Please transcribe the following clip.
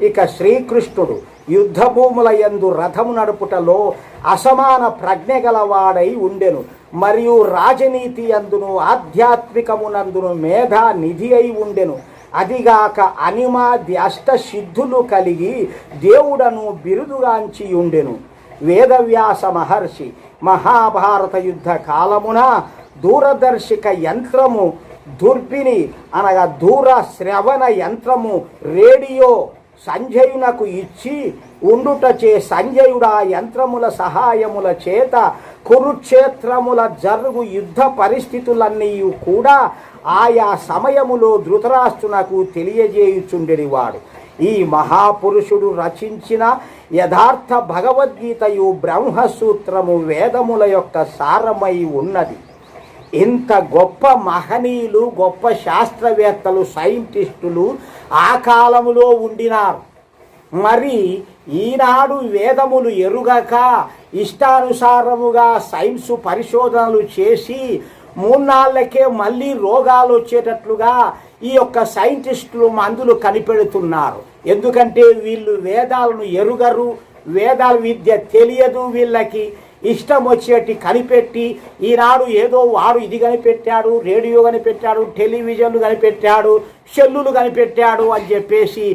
ఇక శ్రీకృష్ణుడు యుద్ధభూముల యందు రథము నడుపుటలో అసమాన ప్రజ్ఞ గలవాడై ఉండెను. మరియు రాజనీతి అందును ఆధ్యాత్మికమునందును మేధా నిధి అయి ఉండెను. అదిగాక అనిమాది ద్యష్ట సిద్ధులు కలిగి దేవుడను బిరుదుగాంచి ఉండెను. వేదవ్యాస మహర్షి మహాభారత యుద్ధ కాలమున దూరదర్శిక యంత్రము దుర్బిని అనగా దూర శ్రవణ యంత్రము రేడియో సంజయునకు ఇచ్చి ఉండుటచే సంజయుడా యంత్రముల సహాయముల చేత కురుక్షేత్రముల జరుగు యుద్ధ పరిస్థితులన్నీ కూడా ఆయా సమయములో ధృతరాష్ట్రునకు తెలియజేయుచుండెనివాడు ఈ మహాపురుషుడు రచించిన యథార్థ భగవద్గీతయు బ్రహ్మసూత్రము వేదముల యొక్క సారమై ఉన్నది. ఇంత గొప్ప మహనీయులు గొప్ప శాస్త్రవేత్తలు సైంటిస్టులు ఆ కాలములో ఉండినారు. మరి ఈనాడు వేదములు ఎరుగక ఇష్టానుసారముగా సైన్సు పరిశోధనలు చేసి మూన్నాళ్ళకే మళ్ళీ రోగాలు వచ్చేటట్లుగా ఈ యొక్క సైంటిస్టులు మందులు కనిపెడుతున్నారు. ఎందుకంటే వీళ్ళు వేదాలను ఎరుగరు వేదాల విద్య తెలియదు వీళ్ళకి. ఇష్టం వచ్చేటి కనిపెట్టి ఈనాడు ఏదో వాడు ఇది కనిపెట్టాడు రేడియో కనిపెట్టాడు టెలివిజన్లు కనిపెట్టాడు సెల్లులు కనిపెట్టాడు అని చెప్పేసి